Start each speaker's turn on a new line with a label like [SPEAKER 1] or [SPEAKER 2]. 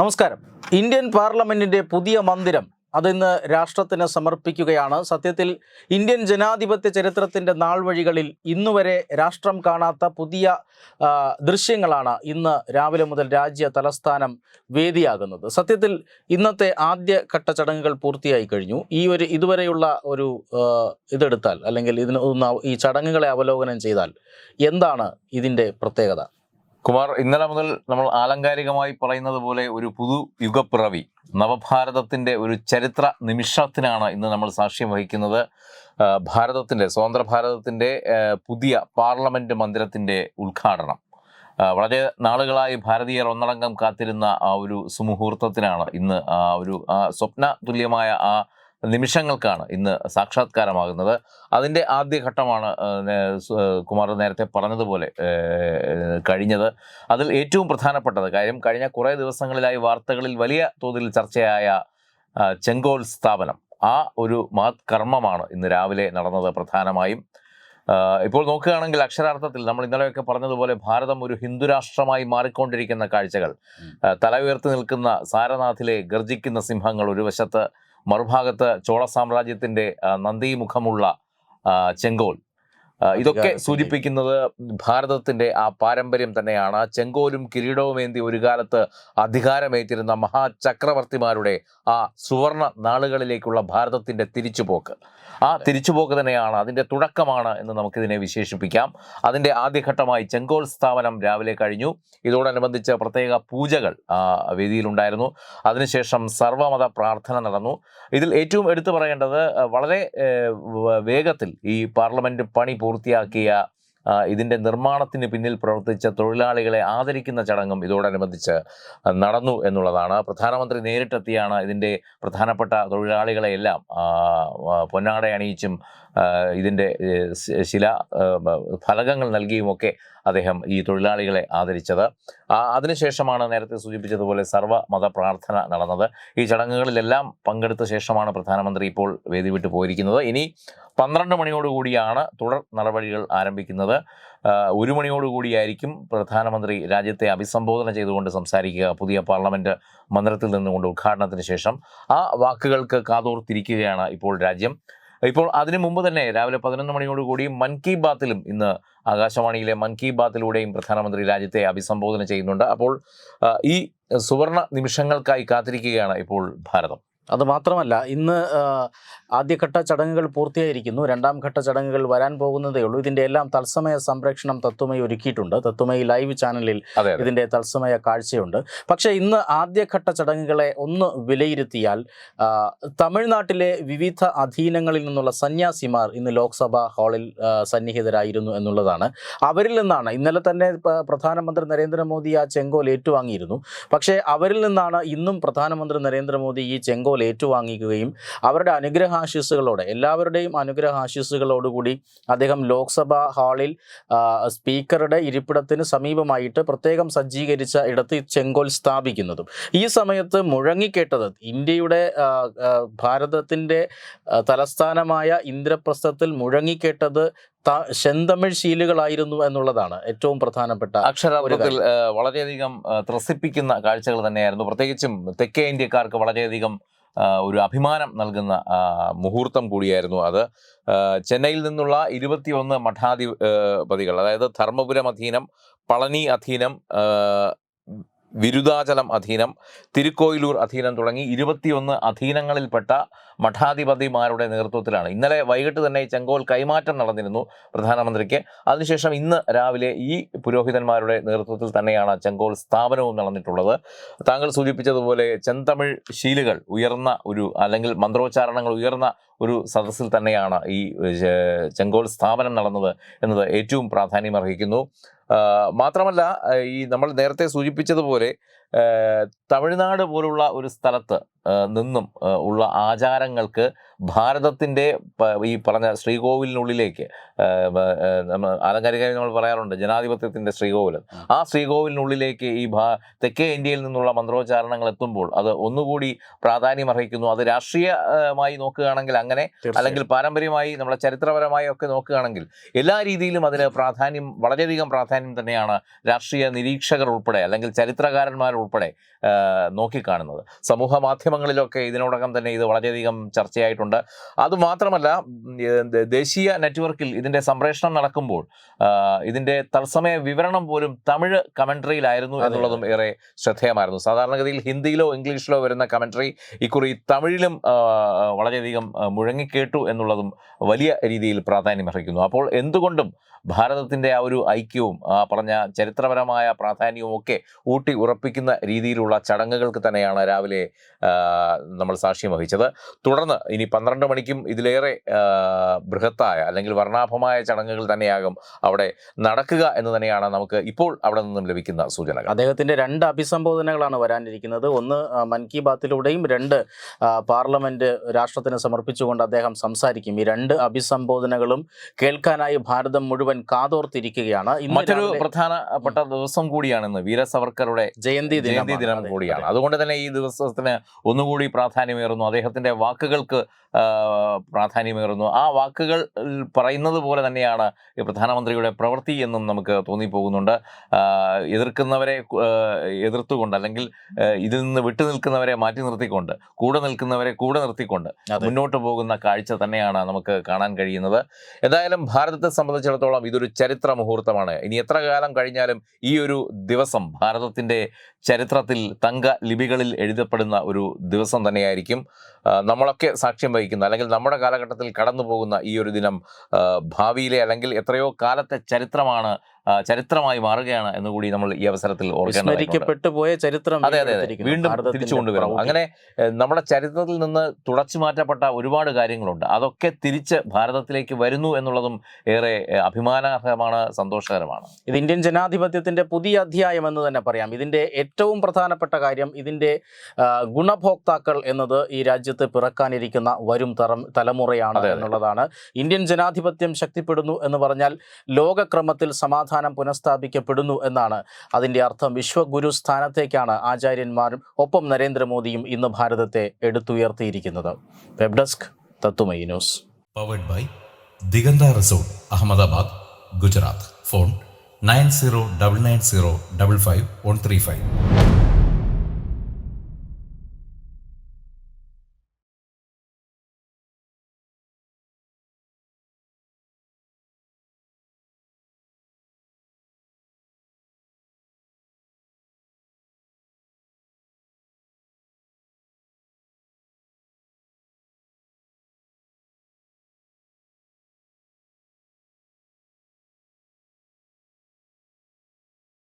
[SPEAKER 1] നമസ്കാരം. ഇന്ത്യൻ പാർലമെന്റിന്റെ പുതിയ മന്ദിരം അതിന്ന് രാഷ്ട്രത്തിന് സമർപ്പിക്കുകയാണ്. സത്യത്തിൽ ഇന്ത്യൻ ജനാധിപത്യ ചരിത്രത്തിന്റെ നാൾ വഴികളിൽ ഇന്നുവരെ രാഷ്ട്രം കാണാത്ത പുതിയ ദൃശ്യങ്ങളാണ് ഇന്ന് രാവിലെ മുതൽ രാജ്യ തലസ്ഥാനം വേദിയാകുന്നത്. സത്യത്തിൽ ഇന്നത്തെ ആദ്യ ഘട്ട ചടങ്ങുകൾ പൂർത്തിയായി കഴിഞ്ഞു. ഈ ഒരു ഇതുവരെയുള്ള ഒരു ഇതെടുത്താൽ അല്ലെങ്കിൽ ഇതിന് ഈ ചടങ്ങുകളെ അവലോകനം ചെയ്താൽ എന്താണ് ഇതിന്റെ പ്രത്യേകത?
[SPEAKER 2] കുമാർ ഇന്നലെ മുതൽ നമ്മൾ ആലങ്കാരികമായി പറയുന്നത് പോലെ ഒരു പുതു യുഗപ്പിറവി നവഭാരതത്തിന്റെ ഒരു ചരിത്ര നിമിഷത്തിനാണ് ഇന്ന് നമ്മൾ സാക്ഷ്യം വഹിക്കുന്നത്. ഭാരതത്തിന്റെ സ്വതന്ത്ര ഭാരതത്തിന്റെ പുതിയ പാർലമെന്റ് മന്ദിരത്തിന്റെ ഉദ്ഘാടനം. വളരെ നാളുകളായി ഭാരതീയർ ഒന്നടങ്കം കാത്തിരുന്ന ആ ഒരു സുമുഹൂർത്തത്തിനാണ് ഇന്ന് ആ ഒരു സ്വപ്ന തുല്യമായ ആ നിമിഷങ്ങൾക്കാണ് ഇന്ന് സാക്ഷാത്കാരമാകുന്നത്. അതിന്റെ ആദ്യഘട്ടമാണ് കുമാർ നേരത്തെ പറഞ്ഞതുപോലെ കഴിഞ്ഞത്. അതിൽ ഏറ്റവും പ്രധാനപ്പെട്ടത് കാര്യം കഴിഞ്ഞ കുറേ ദിവസങ്ങളിലായി വാർത്തകളിൽ വലിയ തോതിൽ ചർച്ചയായ ചെങ്കോൽ സ്ഥാപനം. ആ ഒരു മഹത് കർമ്മമാണ് ഇന്ന് രാവിലെ നടന്നത് പ്രധാനമായും. ഇപ്പോൾ നോക്കുകയാണെങ്കിൽ അക്ഷരാർത്ഥത്തിൽ നമ്മൾ ഇന്നലെയൊക്കെ പറഞ്ഞതുപോലെ ഭാരതം ഒരു ഹിന്ദുരാഷ്ട്രമായി മാറിക്കൊണ്ടിരിക്കുന്ന കാഴ്ചകൾ. തല ഉയർത്തി നിൽക്കുന്ന സാരനാഥിലെ ഗർജിക്കുന്ന സിംഹങ്ങൾ ഒരു വശത്ത് മറുഭാഗത്ത് ചോള സാമ്രാജ്യത്തിന്റെ നന്ദിമുഖമുള്ള ചെങ്കോൽ. ഇതൊക്കെ സൂചിപ്പിക്കുന്നത് ഭാരതത്തിന്റെ ആ പാരമ്പര്യം തന്നെയാണ്. ചെങ്കോലും കിരീടവും കിരീടവുമേന്തി ഒരു കാലത്ത് അധികാരമേറ്റിരുന്ന മഹാചക്രവർത്തിമാരുടെ ആ സുവർണ നാളുകളിലേക്കുള്ള ഭാരതത്തിന്റെ തിരിച്ചുപോക്ക്. ആ തിരിച്ചുപോക്ക് തന്നെയാണ് അതിന്റെ തുടക്കമാണ് എന്ന് നമുക്കിതിനെ വിശേഷിപ്പിക്കാം. അതിന്റെ ആദ്യഘട്ടമായി ചെങ്കോൽ സ്ഥാപനം രാവിലെ കഴിഞ്ഞു. ഇതോടനുബന്ധിച്ച് പ്രത്യേക പൂജകൾ ആ വേദിയിലുണ്ടായിരുന്നു. അതിനുശേഷം സർവമത പ്രാർത്ഥന നടന്നു. ഇതിൽ ഏറ്റവും എടുത്തു പറയേണ്ടത് വളരെ വേഗത്തിൽ ഈ പാർലമെന്റ് പണി പൂർത്തിയാക്കിയ ഇതിന്റെ നിർമ്മാണത്തിന് പിന്നിൽ പ്രവർത്തിച്ച തൊഴിലാളികളെ ആദരിക്കുന്ന ചടങ്ങും ഇതോടനുബന്ധിച്ച് നടന്നു എന്നുള്ളതാണ്. പ്രധാനമന്ത്രി നേരിട്ടെത്തിയാണ് ഇതിന്റെ പ്രധാനപ്പെട്ട തൊഴിലാളികളെയെല്ലാം പൊന്നാട അണിയിച്ചും ആ, ഇതിന്റെ ശില ഫലകങ്ങൾ നൽകിയുമൊക്കെ അദ്ദേഹം ഈ തൊഴിലാളികളെ ആദരിച്ചത്. അതിനുശേഷമാണ് നേരത്തെ സൂചിപ്പിച്ചതുപോലെ സർവ മത പ്രാർത്ഥന നടന്നത്. ഈ ചടങ്ങുകളിലെല്ലാം പങ്കെടുത്ത ശേഷമാണ് പ്രധാനമന്ത്രി ഇപ്പോൾ വേദി വിട്ടു പോയിരിക്കുന്നത്. ഇനി പന്ത്രണ്ട് മണിയോടുകൂടിയാണ് തുടർ നടപടികൾ ആരംഭിക്കുന്നത്. ഒരു മണിയോടുകൂടിയായിരിക്കും പ്രധാനമന്ത്രി രാജ്യത്തെ അഭിസംബോധന ചെയ്തുകൊണ്ട് സംസാരിക്കുക. പുതിയ പാർലമെന്റ് മന്ദിരത്തിൽ നിന്നുകൊണ്ട് ഉദ്ഘാടനത്തിന് ശേഷം ആ വാക്കുകൾക്ക് കാതോർത്തിരിക്കുകയാണ് ഇപ്പോൾ രാജ്യം. ഇപ്പോൾ അതിനു മുമ്പ് തന്നെ രാവിലെ പതിനൊന്ന് മണിയോട് കൂടി മൻ കി ബാത്തിലും ഇന്ന് ആകാശവാണിയിലെ മൻ കി ബാത്തിലൂടെയും പ്രധാനമന്ത്രി രാജ്യത്തെ അഭിസംബോധന ചെയ്യുന്നുണ്ട്. അപ്പോൾ ഈ സുവർണ നിമിഷങ്ങൾക്കായി കാത്തിരിക്കുകയാണ് ഇപ്പോൾ ഭാരതം.
[SPEAKER 1] അത് മാത്രമല്ല ഇന്ന് ആദ്യഘട്ട ചടങ്ങുകൾ പൂർത്തിയായിരിക്കുന്നു. രണ്ടാം ഘട്ട ചടങ്ങുകൾ വരാൻ പോകുന്നതേ ഉള്ളൂ. ഇതിന്റെ എല്ലാം തത്സമയ സംപ്രേക്ഷണം തത്വമയി ഒരുക്കിയിട്ടുണ്ട്. തത്വമയി ലൈവ് ചാനലിൽ ഇതിന്റെ തത്സമയ കാഴ്ചയുണ്ട്. പക്ഷേ ഇന്ന് ആദ്യഘട്ട ചടങ്ങുകളെ ഒന്ന് വിലയിരുത്തിയാൽ തമിഴ്നാട്ടിലെ വിവിധ അധീനങ്ങളിൽ നിന്നുള്ള സന്യാസിമാർ ഇന്ന് ലോക്സഭാ ഹാളിൽ സന്നിഹിതരായിരുന്നു എന്നുള്ളതാണ്. അവരിൽ നിന്നാണ് ഇന്നലെ തന്നെ പ്രധാനമന്ത്രി നരേന്ദ്രമോദി ആ ചെങ്കോൽ ഏറ്റുവാങ്ങിയിരുന്നു. പക്ഷേ അവരിൽ നിന്നാണ് ഇന്നും പ്രധാനമന്ത്രി നരേന്ദ്രമോദി ഈ ചെങ്കോൽ ഏറ്റുവാങ്ങിക്കുകയും അവരുടെ അനുഗ്രഹാശിസുകളോടെ എല്ലാവരുടെയും അനുഗ്രഹാശിസുകളോടുകൂടി അദ്ദേഹം ലോക്സഭാ ഹാളിൽ സ്പീക്കറുടെ ഇരിപ്പിടത്തിന് സമീപമായിട്ട് പ്രത്യേകം സജ്ജീകരിച്ച ഇടത്ത് ചെങ്കോൽ സ്ഥാപിക്കുന്നതും. ഈ സമയത്ത് മുഴങ്ങിക്കേട്ടത് ഇന്ത്യയുടെ ഭാരതത്തിന്റെ തലസ്ഥാനമായ ഇന്ദ്രപ്രസ്ഥത്തിൽ മുഴങ്ങിക്കേട്ടത് ചെന്തമിഴ് ശീലുകളായിരുന്നു എന്നുള്ളതാണ് ഏറ്റവും പ്രധാനപ്പെട്ട
[SPEAKER 2] അക്ഷരാർത്ഥത്തിൽ ആ, വളരെയധികം ത്രസിപ്പിക്കുന്ന കാഴ്ചകൾ തന്നെയായിരുന്നു. പ്രത്യേകിച്ചും തെക്കേ ഇന്ത്യക്കാർക്ക് വളരെയധികം ഒരു അഭിമാനം നൽകുന്ന മുഹൂർത്തം കൂടിയായിരുന്നു അത്. ചെന്നൈയിൽ നിന്നുള്ള ഇരുപത്തിയൊന്ന് മഠാധിപതികൾ അതായത് ധർമ്മപുരം അധീനം പളനി അധീനം വിരുദാചലം അധീനം തിരുക്കോയിലൂർ അധീനം തുടങ്ങി ഇരുപത്തിയൊന്ന് അധീനങ്ങളിൽപ്പെട്ട മഠാധിപതിമാരുടെ നേതൃത്വത്തിലാണ്. ഇന്നലെ വൈകിട്ട് തന്നെ ചെങ്കോൽ കൈമാറ്റം നടന്നിരുന്നു പ്രധാനമന്ത്രിക്ക്. അതിനുശേഷം ഇന്ന് രാവിലെ ഈ പുരോഹിതന്മാരുടെ നേതൃത്വത്തിൽ തന്നെയാണ് ചെങ്കോൽ സ്ഥാപനവും നടന്നിട്ടുള്ളത്. താങ്കൾ സൂചിപ്പിച്ചതുപോലെ ചെന്തമിഴ് ശീലുകൾ ഉയർന്ന ഒരു അല്ലെങ്കിൽ മന്ത്രോച്ചാരണങ്ങൾ ഉയർന്ന ഒരു സദസ്സിൽ തന്നെയാണ് ഈ ചെങ്കോൽ സ്ഥാപനം നടന്നത് എന്നത് ഏറ്റവും പ്രാധാന്യം അർഹിക്കുന്നു ആ, മാത്രമല്ല ഈ നമ്മൾ നേരത്തെ സൂചിപ്പിച്ചതുപോലെ തമിഴ്നാട് പോലുള്ള ഒരു സ്ഥലത്ത് നിന്നും ഉള്ള ആചാരങ്ങൾക്ക് ഭാരതത്തിന്റെ ഈ പറഞ്ഞ ശ്രീകോവിലിനുള്ളിലേക്ക് ആലങ്കാരികമായി നമ്മൾ പറയാറുണ്ട് ജനാധിപത്യത്തിന്റെ ശ്രീകോവിൽ ആ. ശ്രീകോവിലിനുള്ളിലേക്ക് ഈ ഭാ തെക്കേ ഇന്ത്യയിൽ നിന്നുള്ള മന്ത്രോച്ചാരണങ്ങൾ എത്തുമ്പോൾ അത് ഒന്നുകൂടി പ്രാധാന്യം അർഹിക്കുന്നു അത് രാഷ്ട്രീയമായി നോക്കുകയാണെങ്കിൽ അങ്ങനെ അല്ലെങ്കിൽ പാരമ്പര്യമായി നമ്മളെ ചരിത്രപരമായി ഒക്കെ നോക്കുകയാണെങ്കിൽ എല്ലാ രീതിയിലും അതിന് പ്രാധാന്യം വളരെയധികം പ്രാധാന്യം തന്നെയാണ് രാഷ്ട്രീയ നിരീക്ഷകർ ഉൾപ്പെടെ അല്ലെങ്കിൽ ചരിത്രകാരന്മാർ ഉൾപ്പെടെ നോക്കിക്കാണുന്നത്. സമൂഹ മാധ്യമങ്ങളിലൊക്കെ ഇതിനോടകം തന്നെ ഇത് വളരെയധികം ചർച്ചയായിട്ടുണ്ട്. അതുമാത്രമല്ല ദേശീയ നെറ്റ്വർക്കിൽ ഇതിന്റെ സംപ്രേഷണം നടക്കുമ്പോൾ ഇതിന്റെ ഇതിന്റെ തത്സമയ വിവരണം പോലും തമിഴ്
[SPEAKER 1] കമൻട്രിയിലായിരുന്നു
[SPEAKER 2] എന്നുള്ളതും ഏറെ ശ്രദ്ധേയമായിരുന്നു. സാധാരണഗതിയിൽ ഹിന്ദിയിലോ ഇംഗ്ലീഷിലോ വരുന്ന കമൻട്രി ഇക്കുറി തമിഴിലും വളരെയധികം മുഴങ്ങിക്കേട്ടു എന്നുള്ളതും വലിയ രീതിയിൽ പ്രാധാന്യം അർഹിക്കുന്നു. അപ്പോൾ എന്തുകൊണ്ടും ഭാരതത്തിന്റെ ആ ഒരു ഐക്യവും ആ പറഞ്ഞ ചരിത്രപരമായ പ്രാധാന്യവും ഒക്കെ ഊട്ടി ഉറപ്പിക്കുന്ന രീതിയിലുള്ള ചടങ്ങുകൾക്ക് തന്നെയാണ് രാവിലെ നമ്മൾ സാക്ഷ്യം വഹിച്ചത്. തുടർന്ന് ഇനി പന്ത്രണ്ട് മണിക്കും ഇതിലേറെ ബൃഹത്തായ അല്ലെങ്കിൽ വർണാഭമായ ചടങ്ങുകൾ തന്നെയാകും അവിടെ നടക്കുക എന്ന് തന്നെയാണ് നമുക്ക് ഇപ്പോൾ അവിടെ നിന്നും ലഭിക്കുന്ന സൂചനകൾ.
[SPEAKER 1] അദ്ദേഹത്തിന്റെ രണ്ട് അഭിസംബോധനകളാണ് വരാനിരിക്കുന്നത്. ഒന്ന് മൻ കി ബാത്തിലൂടെയും രണ്ട് പാർലമെന്റ് പാർലമെന്റ് രാഷ്ട്രത്തിന് സമർപ്പിച്ചുകൊണ്ട് അദ്ദേഹം സംസാരിക്കും. ഈ രണ്ട് അഭിസംബോധനകളും കേൾക്കാനായി ഭാരതം മുഴുവൻ കാതോർത്തിരിക്കുകയാണ്.
[SPEAKER 2] മറ്റൊരു പ്രധാനപ്പെട്ട ദിവസം കൂടിയാണെന്ന് വീരസവർക്കറുടെ വീര സവർക്കറുടെ
[SPEAKER 1] ജയന്തി
[SPEAKER 2] ജയന്തി. ദിനം കൂടിയാണ്. അതുകൊണ്ട് തന്നെ ഈ ദിവസത്തിന് ഒന്നുകൂടി പ്രാധാന്യമേറുന്നു. അദ്ദേഹത്തിന്റെ വാക്കുകൾക്ക് പ്രാധാന്യമേറുന്നു. ആ വാക്കുകൾ പറയുന്നത് പോലെ തന്നെയാണ് പ്രധാനമന്ത്രിയുടെ പ്രവൃത്തി എന്നും നമുക്ക് തോന്നിപ്പോകുന്നുണ്ട്. എതിർക്കുന്നവരെ എതിർത്തുകൊണ്ട് അല്ലെങ്കിൽ ഇതിൽ നിന്ന് വിട്ടു നിൽക്കുന്നവരെ മാറ്റി നിർത്തിക്കൊണ്ട് കൂടെ നിൽക്കുന്നവരെ കൂടെ നിർത്തിക്കൊണ്ട് മുന്നോട്ട് പോകുന്ന കാഴ്ച തന്നെയാണ് നമുക്ക് കാണാൻ കഴിയുന്നത്. എന്തായാലും ഭാരതത്തെ സംബന്ധിച്ചിടത്തോളം ഇതൊരു ചരിത്ര മുഹൂർത്തമാണ്. ഇനി എത്ര കാലം കഴിഞ്ഞാലും ഈ ഒരു ദിവസം ഭാരതത്തിന്റെ ചരിത്രത്തിൽ തങ്ക ലിപികളിൽ എഴുതപ്പെടുന്ന ഒരു ദിവസം തന്നെയായിരിക്കും. നമ്മളൊക്കെ സാക്ഷ്യം വഹിക്കുന്ന അല്ലെങ്കിൽ നമ്മുടെ കാലഘട്ടത്തിൽ കടന്നു പോകുന്ന ഈ ഒരു ദിനം ഭാവിയിലെ അല്ലെങ്കിൽ എത്രയോ കാലത്തെ ചരിത്രമാണ് ചരിത്രമായി മാറുകയാണ് എന്ന് കൂടി നമ്മൾ ഈ അവസരത്തിൽ
[SPEAKER 1] ഓർക്കേണ്ടത് പോയ ചരിത്രം
[SPEAKER 2] അതെ അതെ വീണ്ടും
[SPEAKER 1] ഭാരതത്തിന്റെ
[SPEAKER 2] തിരിച്ചു കൊണ്ടുവരുന്നു അങ്ങനെ നമ്മുടെ ചരിത്രത്തിൽ നിന്ന് തുടച്ചു മാറ്റപ്പെട്ട ഒരുപാട് കാര്യങ്ങളുണ്ട്. അതൊക്കെ തിരിച്ച് ഭാരതത്തിലേക്ക് വരുന്നു എന്നുള്ളതും ഏറെ അഭിമാനാർഹമാണ് സന്തോഷകരമാണ്.
[SPEAKER 1] ഇത് ഇന്ത്യൻ ജനാധിപത്യത്തിന്റെ പുതിയ അധ്യായം എന്ന് തന്നെ പറയാം. ഇതിന്റെ ഏറ്റവും പ്രധാനപ്പെട്ട കാര്യം ഇതിന്റെ ഗുണഭോക്താക്കൾ എന്നത് ഈ രാജ്യത്ത് പിറക്കാനിരിക്കുന്ന വരും തറം തലമുറയാണ്. എന്നുള്ളതാണ്. ഇന്ത്യൻ ജനാധിപത്യം ശക്തിപ്പെടുന്നു എന്ന് പറഞ്ഞാൽ ലോകക്രമത്തിൽ സമാധാനം പുനഃസ്ഥാപിക്കപ്പെടുന്നു എന്നാണ്. അതിന്റെ അർത്ഥം വിശ്വഗുരു സ്ഥാനത്തേക്കാണ് ആചാര്യന്മാരും ഒപ്പം നരേന്ദ്രമോദിയും ഇന്ന് ഭാരതത്തെ എടുത്തുയർത്തിയിരിക്കുന്നത്. വെബ് ഡെസ്ക് തത്തുമൈ news.
[SPEAKER 3] Powered by Diganta resort Ahmedabad Gujarat. Phone nine zero double nine zero double five one three five.